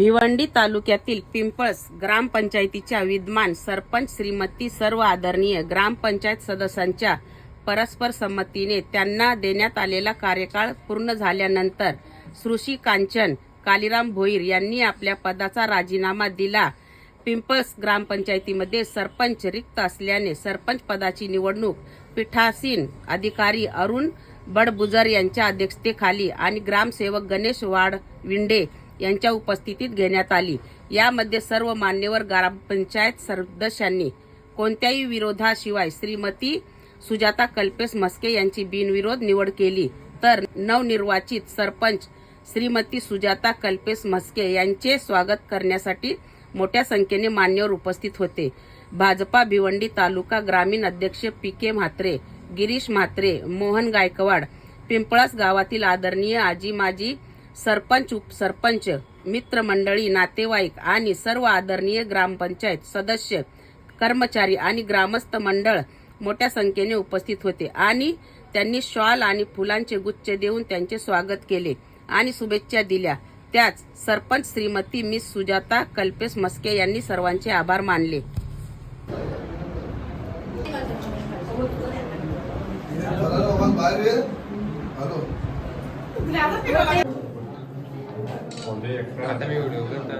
भिवंडी तालुक्यातील पिंपळस ग्रामपंचायतीच्या विद्यमान सरपंच श्रीमती सर्व आदरणीय ग्रामपंचायत सदस्यांच्या परस्पर संमतीने त्यांना देण्यात आलेला कार्यकाळ पूर्ण झाल्यानंतर सृषी कांचन कालीराम भोईर यांनी आपल्या पदाचा राजीनामा दिला. पिंपळस ग्रामपंचायतीमध्ये सरपंच रिक्त असल्याने सरपंच पदाची निवडणूक पीठासीन अधिकारी अरुण बडबुजर यांच्या अध्यक्षतेखाली आणि ग्रामसेवक गणेश वाड विंडे यांच्या उपस्थितीत घेण्यात आली. यामध्ये सर्व मान्यवर ग्रामपंचायत सदस्यांनी कोणत्याही विरोधाशिवाय श्रीमती सुजाता कल्पेश मस्के यांची बिनविरोध निवड केली. तर नवनिर्वाचित सरपंच श्रीमती सुजाता कल्पेश मस्के यांचे स्वागत करण्यासाठी मोठ्या संख्येने मान्यवर उपस्थित होते. भाजपा भिवंडी तालुका ग्रामीण अध्यक्ष पी के म्हात्रे गिरीश म्हात्रे मोहन गायकवाड पिंपळास गावातील आदरणीय आजी माजी सरपंच उपसरपंच मित्रमंडळी नातेवाईक आणि सर्व आदरणीय ग्रामपंचायत सदस्य कर्मचारी आणि ग्रामस्थ मंडळ मोठ्या संख्येने उपस्थित होते आणि त्यांनी शॉल आणि फुलांचे गुच्छ देऊन त्यांचे स्वागत केले आणि शुभेच्छा दिल्या. त्याच सरपंच श्रीमती मिस सुजाता कल्पेश मस्के यांनी सर्वांचे आभार मानले. आता मी व्हिडिओ करता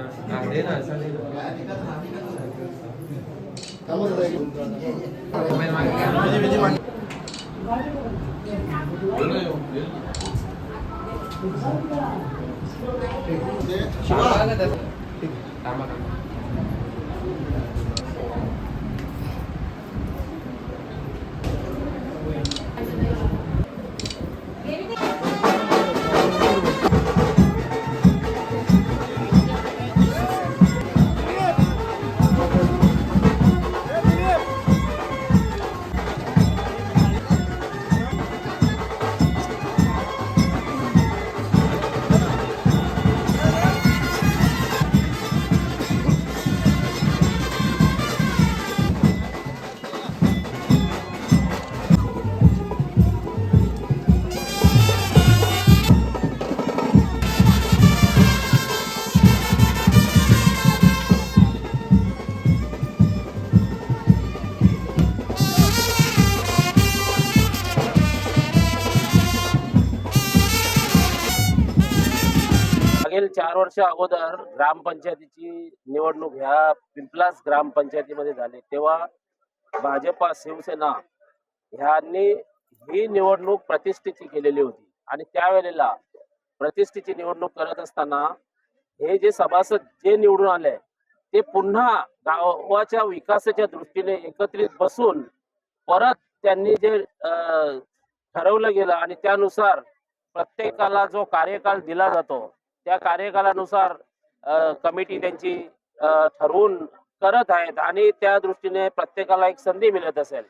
चार वर्ष अगोदर ग्रामपंचायतीची निवडणूक ह्या पिंपलास ग्रामपंचायतीमध्ये झाली. तेव्हा भाजपा शिवसेना ह्यांनी ही निवडणूक प्रतिष्ठेची केलेली होती. आणि त्यावेळेला प्रतिष्ठेची निवडणूक करत असताना हे जे सभासद जे निवडून आले ते पुन्हा गावाच्या विकासाच्या दृष्टीने एकत्रित बसून परत त्यांनी जे अं, ठरवलं गेलं आणि त्यानुसार प्रत्येकाला जो कार्यकाल दिला जातो त्या कार्यकालानुसार कमिटी त्यांची ठरवून करत आहेत आणि त्या दृष्टीने प्रत्येकाला एक संधी मिळत असेल.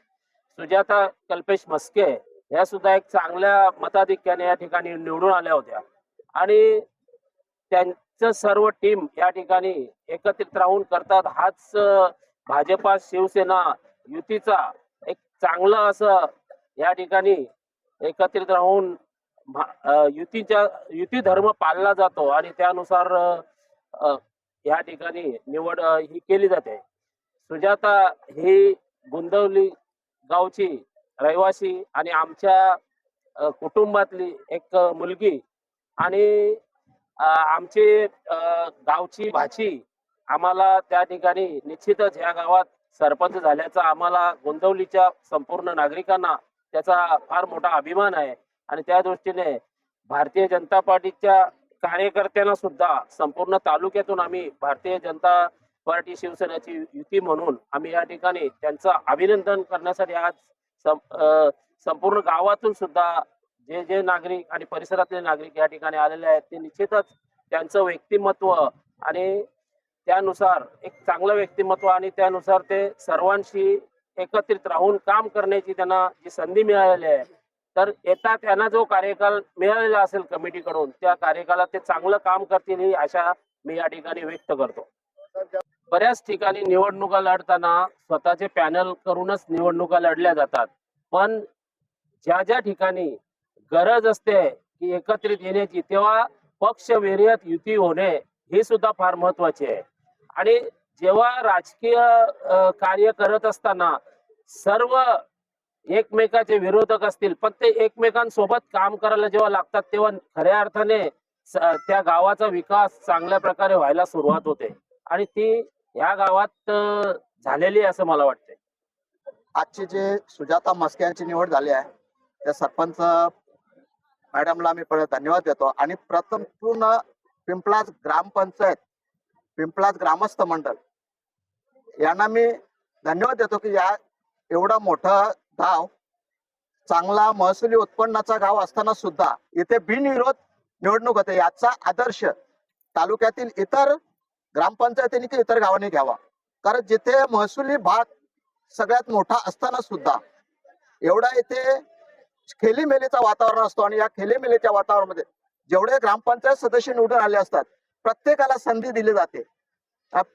सुजाता कल्पेश मस्के ह्या सुद्धा एक चांगल्या मताधिक्याने या ठिकाणी निवडून आल्या होत्या. आणि त्यांचं सर्व टीम या ठिकाणी एकत्रित राहून करतात. हाच भाजपा शिवसेना युतीचा एक चांगलं असं या ठिकाणी एकत्रित राहून युतीच्या युती धर्म पाळला जातो आणि त्यानुसार या ठिकाणी निवड ही केली जाते. सुजाता ही गुंदवली गावची रहिवासी आणि आमच्या कुटुंबातली एक मुलगी आणि आमची गावची भाची आम्हाला त्या ठिकाणी निश्चितच या गावात सरपंच झाल्याचा आम्हाला गोंदवलीच्या संपूर्ण नागरिकांना त्याचा फार मोठा अभिमान आहे. आणि त्या दृष्टीने भारतीय जनता पार्टीच्या कार्यकर्त्यांना सुद्धा संपूर्ण तालुक्यातून आम्ही भारतीय जनता पार्टी शिवसेनेची युती म्हणून आम्ही या ठिकाणी त्यांचं अभिनंदन करण्यासाठी आज संपूर्ण गावातून सुद्धा जे जे नागरिक आणि परिसरातले नागरिक या ठिकाणी आलेले आहेत ते निश्चितच त्यांचं व्यक्तिमत्व आणि त्यानुसार एक चांगलं व्यक्तिमत्व आणि त्यानुसार ते सर्वांशी एकत्रित राहून काम करण्याची त्यांना जी संधी मिळालेली आहे तर येता त्यांना जो कार्यकाल मिळालेला असेल कमिटीकडून त्या कार्यकालात ते चांगलं काम करतील ही आशा मी या ठिकाणी व्यक्त करतो. बऱ्याच ठिकाणी निवडणुका लढताना स्वतःचे पॅनल करूनच निवडणुका लढल्या जातात. पण ज्या ज्या ठिकाणी गरज असते की एकत्रित येण्याची तेव्हा पक्ष वेरियत युती होणे हे सुद्धा फार महत्त्वाचे आहे. आणि जेव्हा राजकीय कार्य करत असताना सर्व एकमेकाचे विरोधक असतील पण ते एकमेकांसोबत काम करायला जेव्हा लागतात तेव्हा खऱ्या अर्थाने त्या गावाचा विकास चांगल्या प्रकारे व्हायला सुरुवात होते. आणि ती या गावात झालेली आहे असं मला वाटते आजची जे सुजाता मस्के यांची निवड झाली आहे त्या सरपंच मॅडमला मी परत धन्यवाद देतो. आणि प्रथम पूर्ण पिंपलाज ग्रामपंचायत पिंपलाज ग्रामस्थ मंडळ यांना मी धन्यवाद देतो की या एवढा मोठा गाव. चांगला महसुली उत्पन्नाचा गाव असताना सुद्धा इथे बिनविरोध निवडणूक होते. याचा आदर्श तालुक्यातील इतर ग्रामपंचायतींनी की इतर गावांनी घ्यावा. कारण जिथे महसुली भाग सगळ्यात मोठा असताना सुद्धा एवढा इथे खेलीमेलीचा वातावरण असतो आणि या खेलीमेलीच्या वातावरणामध्ये जेवढे ग्रामपंचायत सदस्य निवडून आले असतात प्रत्येकाला संधी दिली जाते.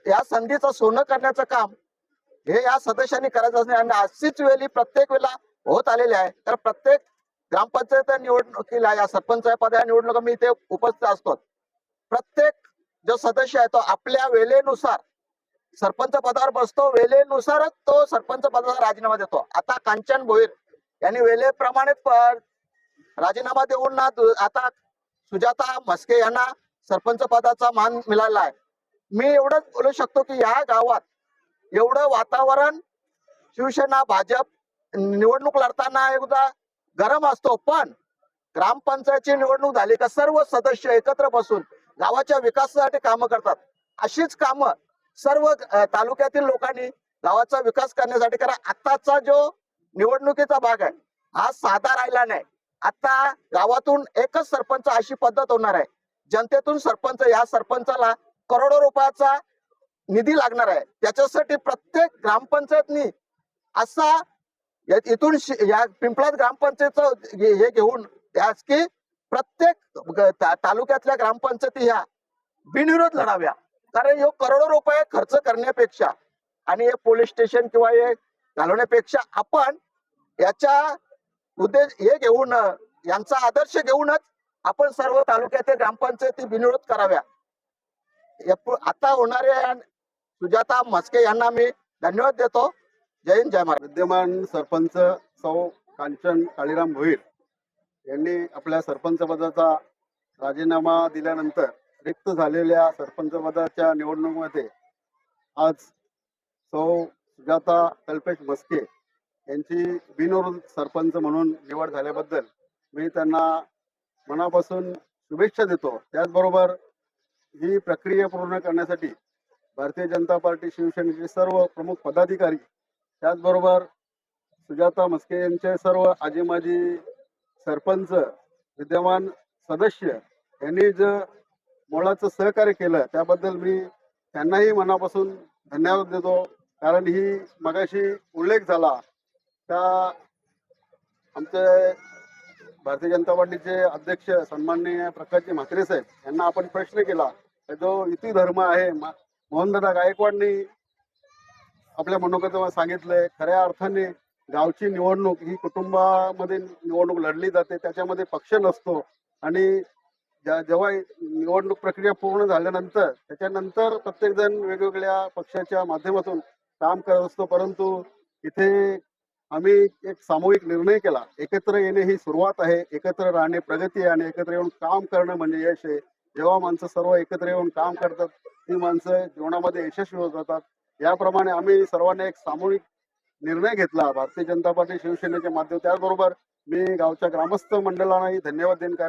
या संधीचं सोनं करण्याचं काम हे या सदस्यांनी करायचं असणे आणि अशीच वेळी प्रत्येक वेळेला होत आलेली आहे. तर प्रत्येक ग्रामपंचायत निवडणुकीला या सरपंच पदा निवडणुका मी इथे उपस्थित असतो. प्रत्येक जो सदस्य आहे तो आपल्या वेळेनुसार सरपंच पदावर बसतो. वेळेनुसारच तो सरपंच पदाचा राजीनामा देतो. आता कांचन भोईर यांनी वेळेप्रमाणेच राजीनामा देऊन ना आता सुजाता म्हस्के यांना सरपंच पदाचा मान मिळाला आहे. मी एवढंच बोलू शकतो की या गावात एवढं वातावरण शिवसेना भाजप निवडणूक लढताना एकदा गरम असतो पण ग्रामपंचायतची निवडणूक झाली का सर्व सदस्य एकत्र बसून गावाच्या विकासासाठी कामं करतात. अशीच कामं सर्व तालुक्यातील लोकांनी गावाचा विकास करण्यासाठी करा. आताचा जो निवडणुकीचा भाग आहे हा साधा राहिला नाही. आता गावातून एकच सरपंच अशी पद्धत होणार आहे. जनतेतून सरपंच या सरपंचाला करोडो रुपयाचा निधी लागणार आहे. त्याच्यासाठी प्रत्येक ग्रामपंचायतनी असा या- इथून या पिंपळात ग्रामपंचायतचं हे घेऊन त्याच की प्रत्येक तालुक्यातल्या ग्रामपंचायती ह्या बिनविरोध लढाव्या. कारण हे करोडो रुपये खर्च करण्यापेक्षा आणि हे पोलीस स्टेशन किंवा हे घालवण्यापेक्षा आपण याच्या उद्देश हे घेऊन यांचा आदर्श घेऊनच आपण सर्व तालुक्यातील ग्रामपंचायती बिनविरोध कराव्या. आता होणाऱ्या सुजाता म्हस्के यांना मी धन्यवाद देतो. जय हिंद जय महाराज विद्यमान सरपंच सौ कांचन काळीराम भोईर यांनी आपल्या सरपंच पदाचा राजीनामा दिल्यानंतर रिक्त झालेल्या सरपंच पदाच्या निवडणुकीमध्ये आज सौ सुजाता कल्पेश मस्के यांची बिनविरोध सरपंच म्हणून निवड झाल्याबद्दल मी त्यांना मनापासून शुभेच्छा देतो. त्याचबरोबर ही प्रक्रिया पूर्ण करण्यासाठी भारतीय जनता पार्टी शिवसेनेचे सर्व प्रमुख पदाधिकारी त्याचबरोबर सुजाता मस्के यांचे सर्व आजी माजी सरपंच विद्यमान सदस्य यांनी जे मोलाचं सहकार्य केलं त्याबद्दल मी त्यांनाही मनापासून धन्यवाद देतो. कारण ही मगाशी उल्लेख झाला त्या आमचे भारतीय जनता पार्टीचे अध्यक्ष सन्माननीय प्रकाशजी म्हात्रे साहेब यांना आपण प्रश्न केला जो युती धर्म आहे मा- मोहनदादा गायकवाडनी आपल्या मनोगत सांगितलंय खऱ्या अर्थाने गावची निवडणूक ही कुटुंबामध्ये निवडणूक लढली जाते त्याच्यामध्ये पक्ष नसतो आणि ज्या- जेव्हा निवडणूक प्रक्रिया पूर्ण झाल्यानंतर त्याच्यानंतर प्रत्येक जण वेगवेगळ्या पक्षाच्या माध्यमातून काम करत असतो परंतु इथे आम्ही एक सामूहिक निर्णय केला. एकत्र येणे ही सुरुवात आहे एकत्र राहणे प्रगती आहे आणि एकत्र येऊन काम करणं म्हणजे यश आहे. जेव्हा माणसं सर्व एकत्र येऊन काम करतात ती माणसं जीवनामध्ये यशस्वी होत जातात. याप्रमाणे आम्ही सर्वांनी एक सामूहिक निर्णय घेतला. भारतीय जनता पार्टी शिवसेनेच्या माध्यम त्याचबरोबर मी गावच्या ग्रामस्थ मंडळांनाही धन्यवाद देईन